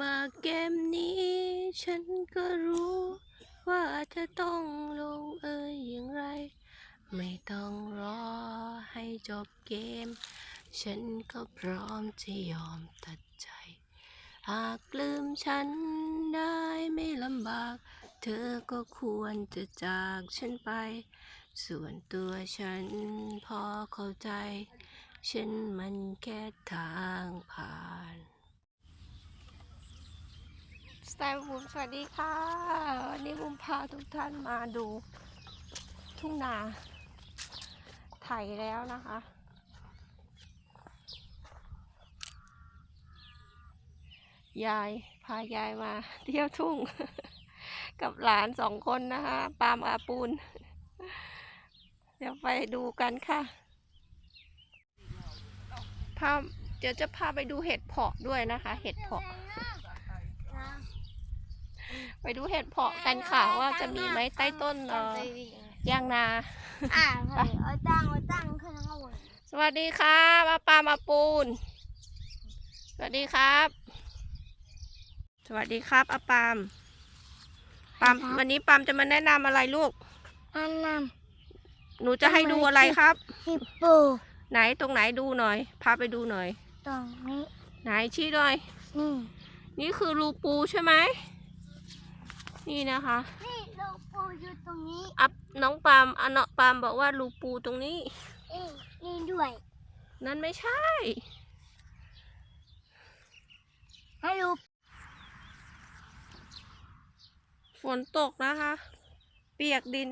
มาเกมนี้ ฉันก็รู้ ว่าจะต้องลงเอยอย่างไร ไม่ต้องรอให้จบเกม ฉันก็พร้อมจะยอมตัดใจ หากลืมฉันได้ไม่ลำบาก เธอก็ควรจะจากฉันไป ส่วนตัวฉันพอเข้าใจ ฉันมันแค่ทางผ่าน สไตล์บุมสวัสดีค่ะ วันนี้บุมพาทุกท่านมาดูทุ่งนาไถแล้วนะคะ ยายพายายมาเที่ยวทุ่ง กับหลานสองคนนะคะปาล์มอาปูน เดี๋ยวไปดูกันค่ะพาเดี๋ยวจะพาไปดูเห็ดเพาะด้วยนะคะ เห็ดเพาะ ไปดูเห็ดเพาะกันค่ะ ว่าจะมีไหมใต้ต้นเอ่อยางนา อ่าเอาตั้งเอาตั้งขึ้นข้างบนสวัสดีครับอาปามาปูน สวัสดีครับ สวัสดีครับอาปามปามวันนี้ปามจะมาแนะนำอะไรลูก อันนั้นหนูจะให้ดูอะไรครับฮิปโปไหนตรงไหนดูหน่อย พาไปดูหน่อย ตรงนี้ ไหนชี้หน่อย นี่ นี่คือรูปูใช่ไหม นี่นะคะนี่ลูกปูอยู่ตรงนี้อัพน้องปามอันเนาะปามบอกว่ารูปูตรงนี้นี่นี่ด้วย นั่นไม่ใช่ให้ลูกฝนตกนะคะ เปียกดิน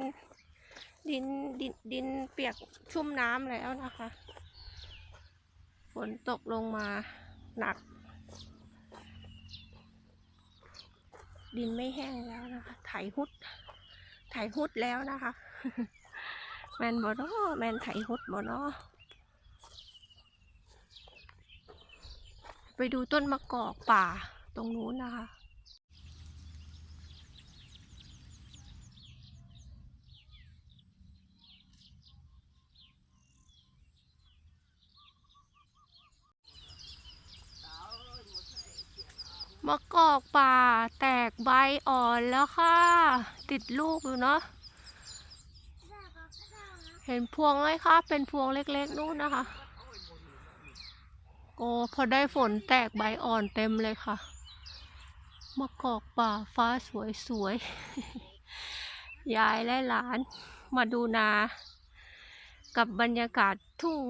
ดินดินดินเปียกชุ่มน้ำแล้วนะคะ ฝนตกลงมาหนัก ดินไม่แห้งแล้วนะคะไถฮุดไถฮุดแล้วนะคะ แมนบอนอแมนไถฮุดบอนอไปดูต้นมะกอกป่าตรงนู้นนะคะ มะกอกป่าแตกใบอ่อนแล้วค่ะ ติดลูกอยู่เนาะเห็นพวงไหมคะเป็นพวงเล็กๆนู่นนะคะโอ้พอได้ฝนแตกใบอ่อนเต็มเลยค่ะมะกอกป่าฟ้าสวยๆยายและหลานมาดูนา กับบรรยากาศทุ่ง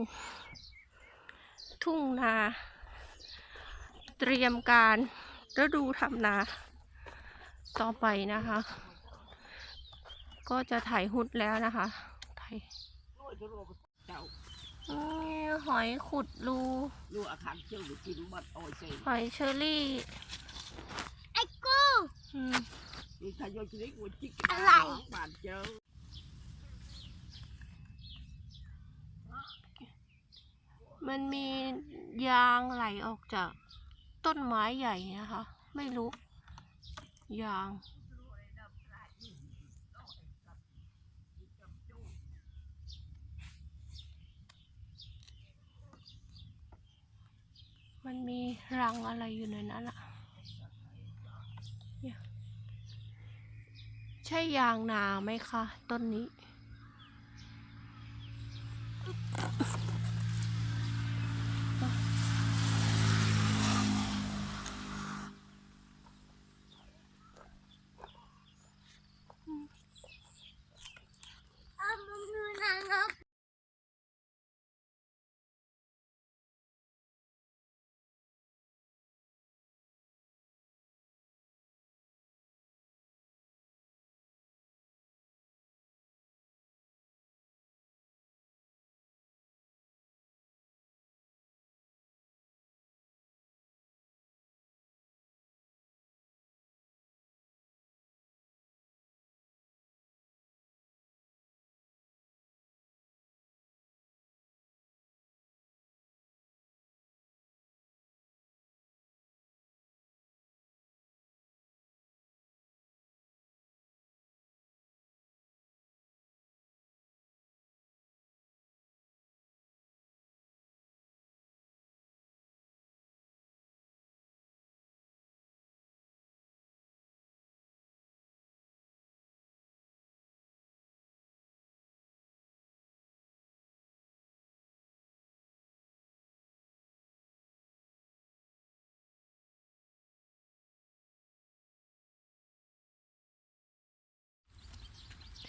ทุ่งนา เตรียมการ ฤดูทำนา ต่อไปนะคะ ก็จะถ่ายหุดแล้วนะคะถ่ายนี่หอยขุดรูลูกอาคารเชื่อมกินบัดโอ้ยเซ่หอยเชอรี่ไอ้กูอืมนี่ทายอยชีวิตกูจิกอะไรบาดเจอมันมียางไหลออกจาก ต้นไม้ใหญ่นะคะ ไม่รู้ยาง มันมีรังอะไรอยู่ในนั้นอะเนี่ยใช่ยางนาไหมคะ ต้นนี้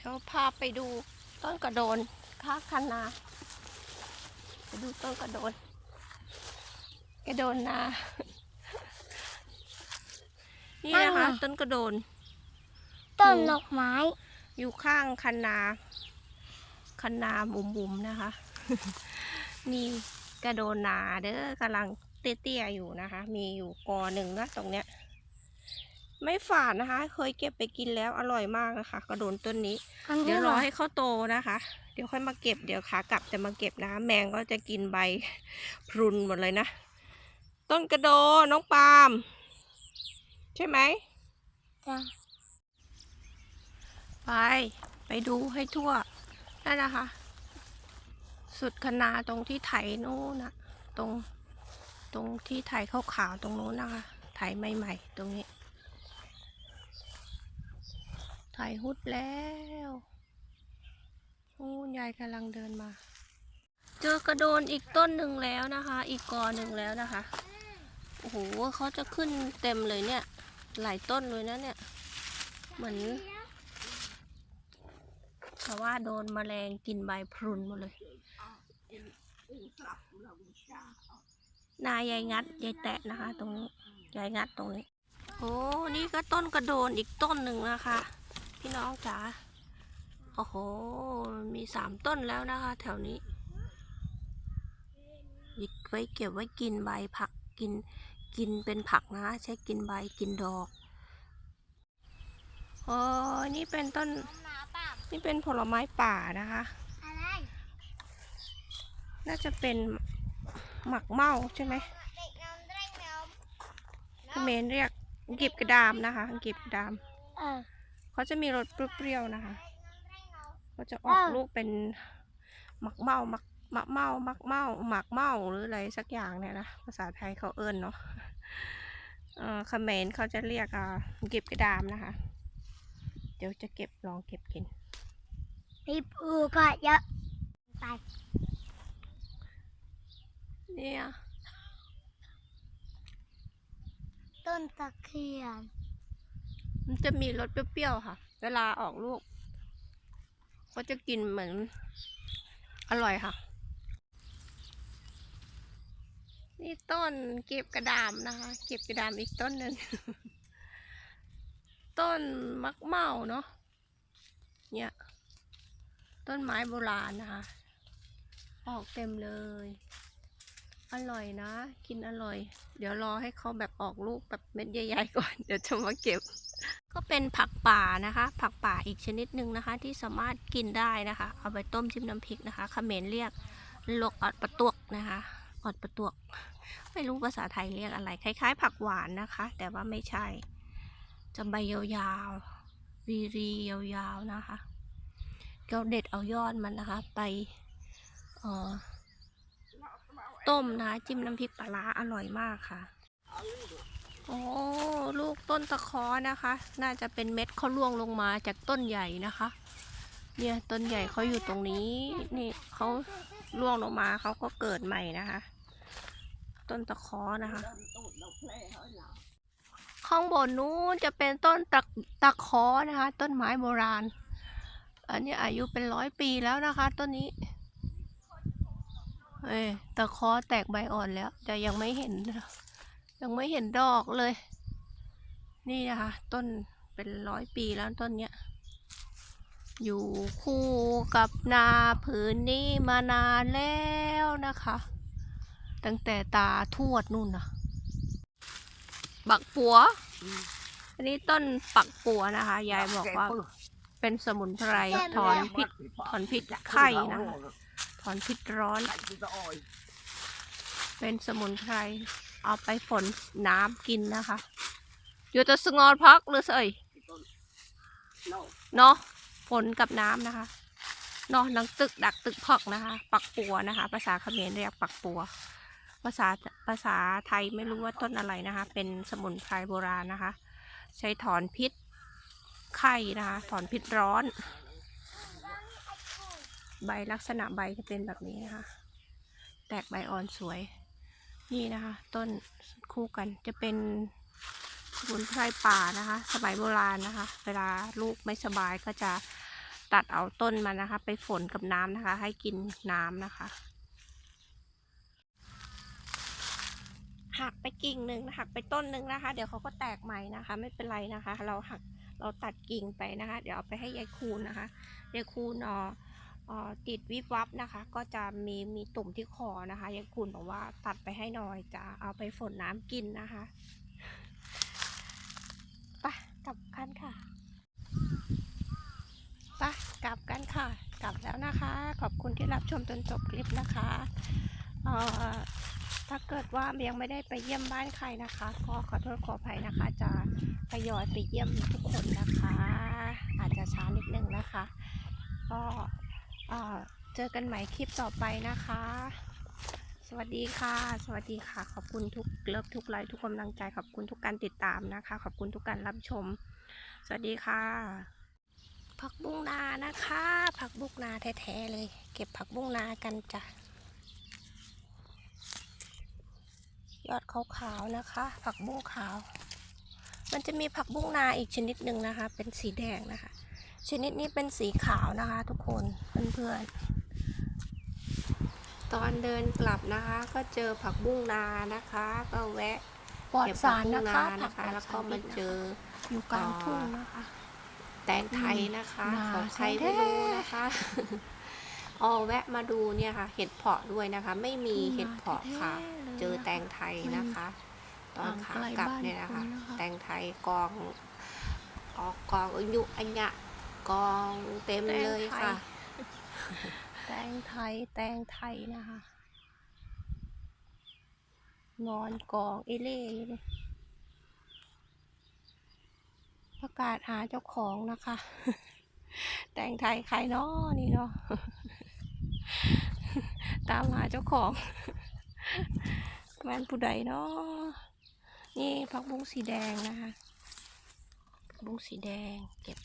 เราพาไปดูต้นกระโดนข้างคันนา ไปดูต้นกระโดน กระโดนนา นี่นะคะ ต้นกระโดน ต้นหนูดอกไม้ อยู่ข้างคันนา คันนาบุ๋มๆนะคะ นี่กระโดนนาเด้อกำลังเตี้ยๆอยู่นะคะ มีอยู่กอหนึ่งนะตรงเนี้ย ไม่ฝาดนะคะ เคยเก็บไปกินแล้วอร่อยมากนะคะ กระโดนต้นนี้อันเดี๋นี้ยวเหรรออให้เขาโตนะคะ เดี๋ยวค่อยมาเก็บเดี๋ยวขากลับจะมาเก็บนะคะ แมงก็จะกินใบพรุนหมดเลยนะ ต้นกระโดนน้องปาล์มใช่ไหมจ้ะไป ไปดูให้ทั่วนั่นนะคะ สุดคนาตรงที่ไถนู้นนะตรงตรงที่ไถขาวๆตรงนู้นนะคะ ไถใหม่ ๆ ตรงนี้ ไถหุดแล้วโอ้ยายกำลังเดินมา เจอกระโดนอีกต้นหนึ่งแล้วนะคะ อีกกอหนึ่งแล้วนะคะ โอ้โหเขาจะขึ้นเต็มเลยเนี่ย หลายต้นเลยนะเนี่ย เหมือนเพราะว่าโดนแมลงกินใบพรุนหมดเลย นายยายงัดยายแตะนะคะ ตรงนี้ ยายงัดตรงนี้ โอ้ นี่ก็ต้นกระโดนอีกต้นหนึ่งนะคะ พี่น้องจ๋าโอ้โห มีสามต้นแล้วนะคะ แถวนี้หยิบไว้เก็บไว้กินใบผักกินกินเป็นผักนะใช้กินใบกินดอกโอ้นี่เป็นต้นหนาป่ะนี่เป็นผลไม้ป่านะคะอะไรน่าจะเป็นหมักเมาใช่ไหมเด็กน้ำเร่งน้เขมรเรียกกีบกระดามนะคะกีบกระดามำ เออเขาจะมีรสเปรี้ยวๆนะคะน้ำเร่งน้ก็จะออกอ้าวลูกเป็นหมักเมาหมักหมักเมาหมักเมาหมักเมาหรืออะไรสักอย่างเนี่ยนะภาษาไทยเขาเอิ้นเนาะเอ่อเขมรเขาจะเรียกอ่ากีบกระดามนะคะ เดี๋ยวจะเก็บลองเก็บกินำมีปูก็เยอะไปเนี่ยต้นตะเคียน มันจะมีรสเปรี้ยวๆค่ะ เวลาออกลูก ก็จะกินเหมือน อร่อยค่ะ นี่ต้นเก็บกระดามนะคะ เก็บกระดามอีกต้นหนึ่ง ต้นมักเมาเนาะ เนี่ย ต้นไม้โบราณนะคะ ออกเต็มเลย อร่อยนะ กินอร่อย เดี๋ยวรอให้เขาแบบออกลูกแบบเม็ดใหญ่ๆก่อน เดี๋ยวจะมาเก็บ ก็เป็นผักป่านะคะ ผักป่าอีกชนิดหนึ่งนะคะ ที่สามารถกินได้นะคะ เอาไปต้มจิ้มน้ำพริกนะคะเขมรเรียกลกอดประตวกนะคะอดประตวก ไม่รู้ภาษาไทยเรียกอะไร คล้าย ๆ ผักหวานนะคะ แต่ว่าไม่ใช่จะใบยาวๆรีรีๆยาวๆนะคะก็เด็ดเอายอดมันนะคะ ไปต้มนะคะจิ้มน้ำพริกปลาร้าอร่อยมากค่ะ โอ้ลูกต้นตะคอนะคะ น่าจะเป็นเม็ดเขาล่วงลงมาจากต้นใหญ่นะคะ เนี่ยต้นใหญ่เขาอยู่ตรงนี้ นี่เขาล่วงลงมาเขาก็เกิดใหม่นะคะ ต้นตะคอนะคะ ข้างบนนู้นจะเป็นต้นตะตะคอนะคะ ต้นไม้โบราณ อันนี้อายุเป็นร้อยปีแล้วนะคะต้นนี้เอ้ตะคอแตกใบอ่อนแล้ว แต่ยังไม่เห็นนะ ยังไม่เห็นดอกเลย นี่นะคะ ต้นเป็นร้อยปีแล้วต้นเนี้ย อยู่คู่กับนาผืนนี้มานานแล้วนะคะ ตั้งแต่ตาทวดนู่นนะบักปัว อันนี้ต้นปักปัวนะคะ ยายบอกว่า เป็นสมุนไพรถอนพิษถอนพิษไข้นะคะถอนพิษร้อน เป็นสมุนไพร เอาไปฝนน้ำกินนะคะอยู่จะสงอนพักหรือเสยเนาะฝนกับน้ำนะคะเนาะนังตึกดักตึกพอกนะคะ ปักปัวนะคะ ภาษาเขมรเรียกปักปัว ภาษาภาษาไทยไม่รู้ว่าต้นอะไรนะคะ เป็นสมุนไพรโบราณนะคะ ใช้ถอนพิษไข้นะคะ ถอนพิษร้อน ใบลักษณะใบจะเป็นแบบนี้นะคะ แตกใบอ่อนสวย นี่นะคะ ต้นคู่กันจะเป็นสมุนไพรป่านะคะ สมัยโบราณนะคะ เวลาลูกไม่สบายก็จะตัดเอาต้นมันะคะ ไปฝนกับน้ำนะคะ ให้กินน้ำนะคะหักไปกิ่งหนึ่งหักไปต้นหนึ่งนะคะ เดี๋ยวเขาก็แตกใหม่นะคะ ไม่เป็นไรนะคะ เราหักเราตัดกิ่งไปนะคะ เดี๋ยวเอาไปให้ยายคูณนะคะยายคูณเอ่อเอ่อ ติดวิบวับนะคะ ก็จะมีมีตุ่มที่คอนะคะยายคูณบอกว่าตัดไปให้หน่อยจะเอาไปฝนน้ำกินนะคะไปกลับกันค่ะไปกลับกันค่ะ กลับแล้วนะคะ ขอบคุณที่รับชมจนจบคลิปนะคะเอ่อถ้าเกิดว่ายังไม่ได้ไปเยี่ยมบ้านใครนะคะ ก็ขอโทษขออภัยนะคะ จะทยอยไปเยี่ยมทุกคนนะคะ อาจจะช้านิดนึงนะคะ ก็ เจอกันใหม่คลิปต่อไปนะคะ สวัสดีค่ะ สวัสดีค่ะ ขอบคุณทุกเลิฟทุกไลค์ทุกกำลังใจ ขอบคุณทุกการติดตามนะคะ ขอบคุณทุกการรับชม สวัสดีค่ะ ผักบุ้งนานะคะ ผักบุ้งนาแท้ๆเลย เก็บผักบุ้งนากันจ้ะยอดขาวๆนะคะ ผักบุ้งขาว มันจะมีผักบุ้งนาอีกชนิดหนึ่งนะคะ เป็นสีแดงนะคะ ชนิดนี้เป็นสีขาวนะคะทุกคนเพื่อนๆ ตอนเดินกลับนะคะก็เจอผักบุ้งนานะคะ ก็แวะปลอดเก็บสาผักรบุ้นะงคะนานะคะแล้วก็มาเจออยู่กลางทุ่งนะคะ แตงไทยนะคะนาของใครแท้ไม่รู้นะคะอ๋อแวะมาดูเนี่ยค่ะ เห็ดเพาะด้วยนะคะ ไม่มีเห็ดเพาะค่ะ เจอแตงไทยนะคะ ตอนขากลับเนี่ยนะคะ แตงไทยกอง ออกกองอายุอัญญะ กองเต็มเลยค่ะ แตงไทย แตงไทยนะคะ นอนกองเอเล่อยู่เลยประกาศหาเจ้าของนะคะ แตงไทยใครเนาะนี่เนาะตามหาเจ้าของแม่นผู้ใดเนาะนี่ผักบุ้งสีแดงนะคะผักบุ้งสีแดงเก็บ